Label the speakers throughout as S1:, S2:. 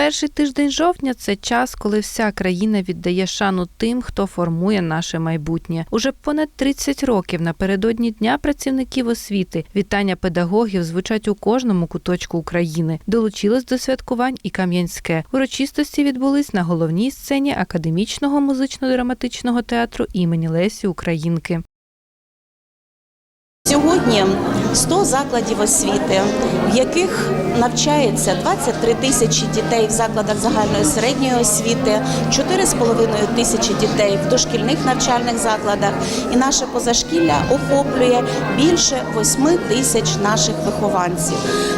S1: Перший тиждень жовтня це час, коли вся країна віддає шану тим, хто формує наше майбутнє. Уже понад 30 років напередодні Дня працівників освіти вітання педагогів звучать у кожному куточку України. Долучилось до святкувань і Кам'янське. Урочистості відбулись на головній сцені академічного музично-драматичного театру імені Лесі Українки.
S2: Сьогодні 100 закладів освіти, в яких навчається 23 тисячі дітей в закладах загальної середньої освіти, 4,5 тисячі дітей в дошкільних навчальних закладах, і наше позашкілля охоплює більше 8 тисяч наших вихованців.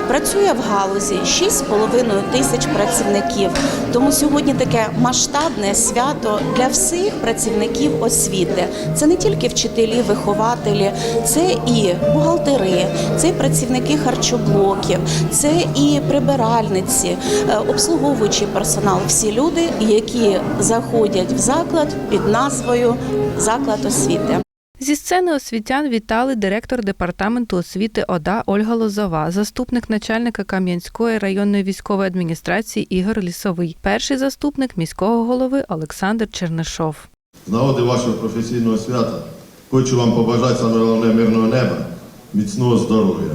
S2: Працює в галузі 6,5 тисяч працівників. Тому сьогодні таке масштабне свято для всіх працівників освіти. Це не тільки вчителі, вихователі, це і бухгалтери, це і працівники харчоблоків, це і прибиральниці, е, обслуговуючий персонал. Всі люди, які заходять в заклад під назвою заклад освіти.
S1: Зі сцени освітян вітали директор департаменту освіти ОДА Ольга Лозова, заступник начальника Кам'янської районної військової адміністрації Ігор Лісовий, перший заступник міського голови Олександр Чернишов.
S3: З нагоди вашого професійного свята хочу вам побажати саме мирного неба, міцного здоров'я,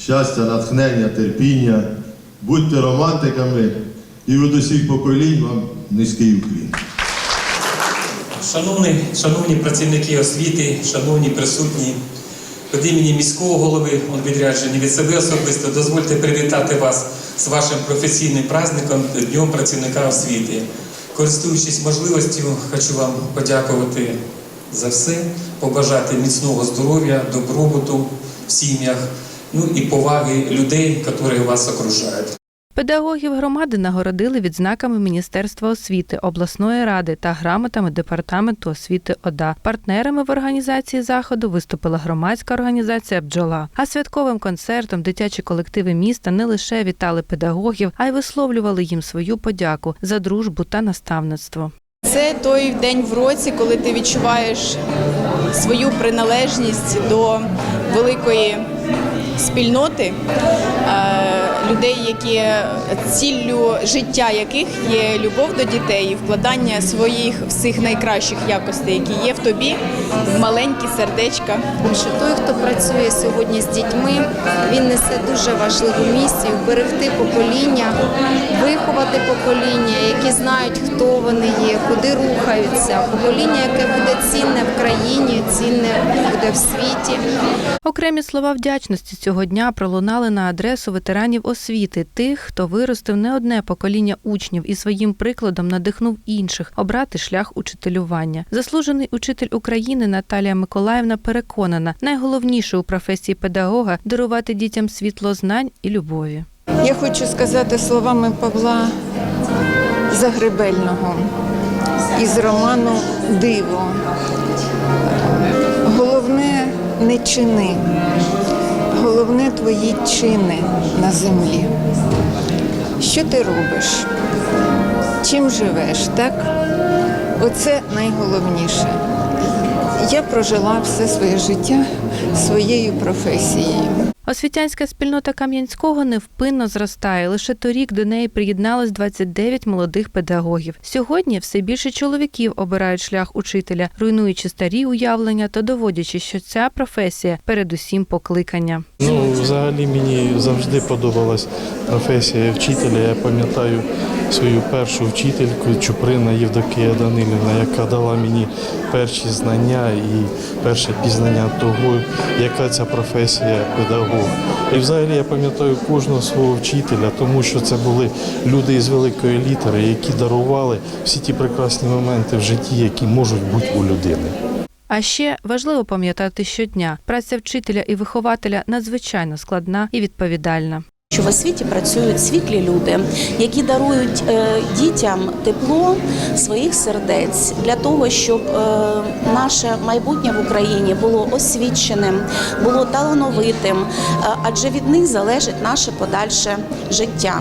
S3: щастя, натхнення, терпіння. Будьте романтиками і від усіх поколінь вам низький уклін.
S4: Шановні, шановні працівники освіти, шановні присутні, від імені міського голови, он відряджені від себе особисто, дозвольте привітати вас з вашим професійним праздником Днем працівника освіти. Користуючись можливістю, хочу вам подякувати за все, побажати міцного здоров'я, добробуту в сім'ях, ну і поваги людей, які вас окружають.
S1: Педагогів громади нагородили відзнаками Міністерства освіти, обласної ради та грамотами департаменту освіти ОДА. Партнерами в організації заходу виступила громадська організація Бджола. А святковим концертом дитячі колективи міста не лише вітали педагогів, а й висловлювали їм свою подяку за дружбу та наставництво.
S5: Це той день в році, коли ти відчуваєш свою приналежність до великої спільноти. Е, людей, які ціллю життя яких є любов до дітей і вкладання своїх всіх найкращих якостей, які є в тобі, в маленькі сердечка.
S6: що той, хто працює сьогодні з дітьми, він несе дуже важливу місію берегти покоління, виховати покоління, які знають, хто вони є, куди рухаються. Покоління, яке буде цінне в країні, цінне буде в світі.
S1: Окремі слова вдячності цього дня пролунали на адресу ветеранів освіти, тих, хто виростив не одне покоління учнів і своїм прикладом надихнув інших обрати шлях учителювання. Заслужений учитель України Наталія Миколаївна переконана, найголовніше у професії педагога дарувати дітям світло знань і любові.
S7: Я хочу сказати словами Павла Загребельного із роману Диво. Головне не чини, головне твої чини на землі. Що ти робиш? Чим живеш, так? Оце найголовніше. Я прожила все своє життя своєю професією.
S1: Освітянська спільнота Кам'янського невпинно зростає. Лише торік до неї приєдналось 29 молодих педагогів. Сьогодні все більше чоловіків обирають шлях учителя, руйнуючи старі уявлення та доводячи, що ця професія передусім покликання.
S8: Ну, взагалі мені завжди подобалась професія вчителя. Я пам'ятаю свою першу вчительку Чуприна Євдокія Данилівна, яка дала мені перші знання і перше пізнання того, яка ця професія педагога. І взагалі я пам'ятаю кожного свого вчителя, тому що це були люди із великої літери, які дарували всі ті прекрасні моменти в житті, які можуть бути у людини.
S1: А ще важливо пам'ятати щодня, праця вчителя і вихователя надзвичайно складна і відповідальна.
S2: Що в освіті працюють світлі люди, які дарують е, дітям тепло своїх сердець для того, щоб е, наше майбутнє в Україні було освіченим, було талановитим, е, адже від них залежить наше подальше життя.